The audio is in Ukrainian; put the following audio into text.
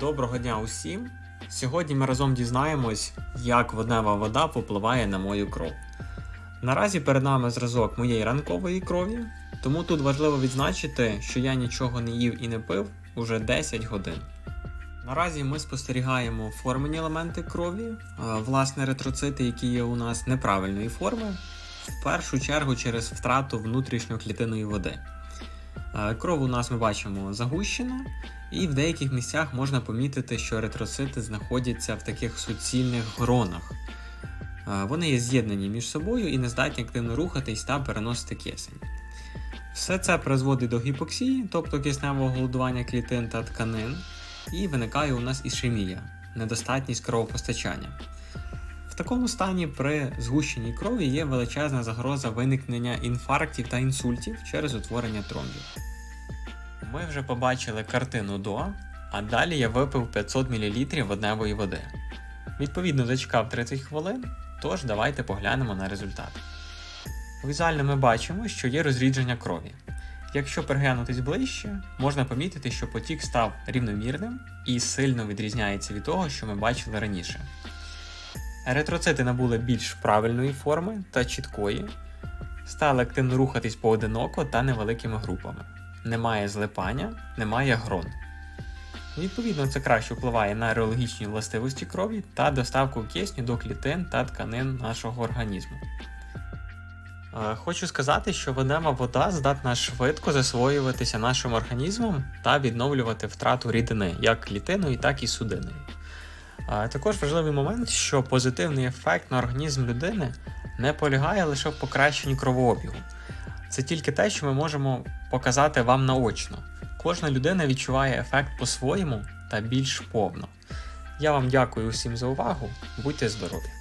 Доброго дня усім! Сьогодні ми разом дізнаємось, як воднева вода попливає на мою кров. Наразі перед нами зразок моєї ранкової крові, тому тут важливо відзначити, що я нічого не їв і не пив уже 10 годин. Наразі ми спостерігаємо формені елементи крові, е, власне, ретроцити, які є у нас неправильної форми, в першу чергу через втрату внутрішньоклітинної води. Е, Кров у нас ми бачимо загущена, і в деяких місцях можна помітити, що еритроцити знаходяться в таких суцільних гронах. Е, Вони є з'єднані між собою і не здатні активно рухатись та переносити кисень. Все це призводить до гіпоксії, тобто кисневого голодування клітин та тканин, і виникає у нас ішемія, недостатність кровопостачання. Такому стані при згущеній крові є величезна загроза виникнення інфарктів та інсультів через утворення тромбів. Ми вже побачили картину до, а далі я випив 500 мл водневої води. Відповідно, зачекав 30 хвилин, тож давайте поглянемо на результат. Візуально ми бачимо, що є розрідження крові. Якщо переглянутись ближче, можна помітити, що потік став рівномірним і сильно відрізняється від того, що ми бачили раніше. Еритроцити набули більш правильної форми та чіткої, стали активно рухатись поодиноко та невеликими групами. Немає злипання, немає грон. Відповідно, це краще впливає на реологічні властивості крові та доставку кисню до клітин та тканин нашого організму. Е, Хочу сказати, що воднева вода здатна швидко засвоюватися нашим організмом та відновлювати втрату рідини як клітиною, так і судиною. Також важливий момент, що позитивний ефект на організм людини не полягає лише в покращенні кровообігу. Це тільки те, що ми можемо показати вам наочно. Кожна людина відчуває ефект по-своєму та більш повно. Я вам дякую усім за увагу. Будьте здорові!